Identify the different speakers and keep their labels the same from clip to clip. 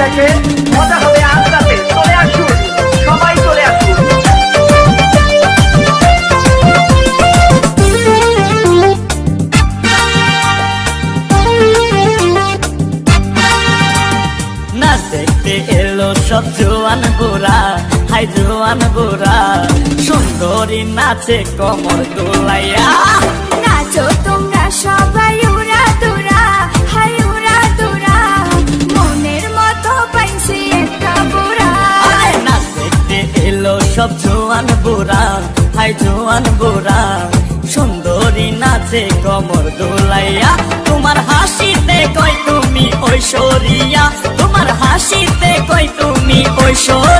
Speaker 1: থেকে মজা হবে আজ রাতে। চলে আসুন, সবাই চলে আসুন।
Speaker 2: সব জোয়ান গোরা হাই জোয়ান গোরা সুন্দরী নাচে কমর দোলাইয়া। সব জোয়ান বুড়া হাই জোয়ান বুড়া। সুন্দরী নাচে কমর দোলাইয়া, তোমার হাসিতে কই তুমি ঐশ্বরিয়া। তোমার হাসিতে কই তুমি ঐশ্বরিয়া।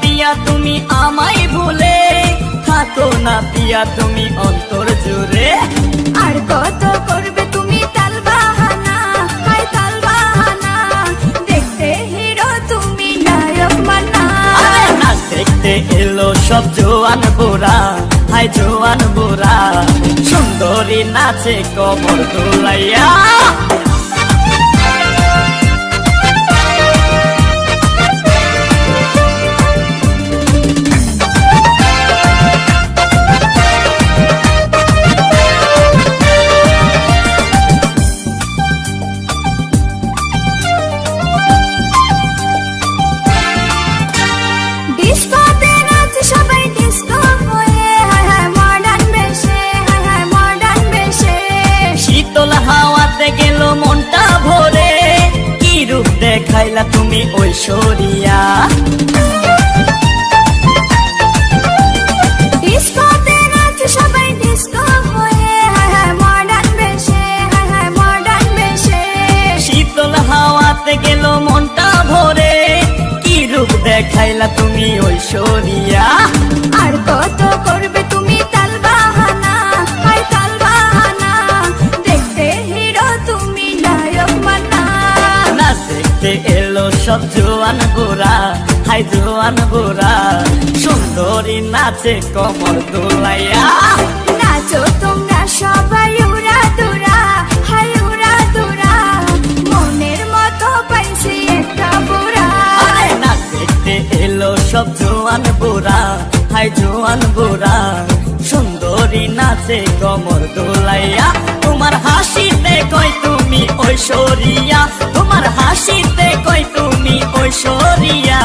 Speaker 2: পিয়া তুমি আমায় ভুলে থাকো না পিয়া তুমি অন্তর জুড়ে।
Speaker 3: আর কত করবে দেখতে
Speaker 2: এলো সব জোয়ান বোরা হাই জোয়ান বোরা সুন্দরী নাচে কবর দোলাইয়া। রূপ দেখাইলা তুমি ঐশ্বরিয়া
Speaker 3: সবাই ডিস্কো হয়ে মডার্ন বেশে মডার্ন বেশে।
Speaker 2: শীতল হাওয়াতে গেল মনটা ভরে কি রূপ দেখাইলা তুমি ঐশ্বরিয়া
Speaker 3: দেখতে
Speaker 2: এলো সব জোয়ান গোরা হাই জোয়ান গোরা সুন্দরী নাচে কমর দোলাইয়া।
Speaker 3: নাচো তোমরা সবাই উড়া দুরা হাই উড়া দুরা। মনের মতো পাইছি একটা বুড়া।
Speaker 2: আরে না দেখতে এলো সব জোয়ান গোরা হাই জোয়ান গোরা সুন্দরী নাচে কমর দোলাইয়া। তোমার হাসিতে কই তুমি ঐশ্বরিয়া? তোমার হাসিতে কই তুমি ঐশ্বরিয়া?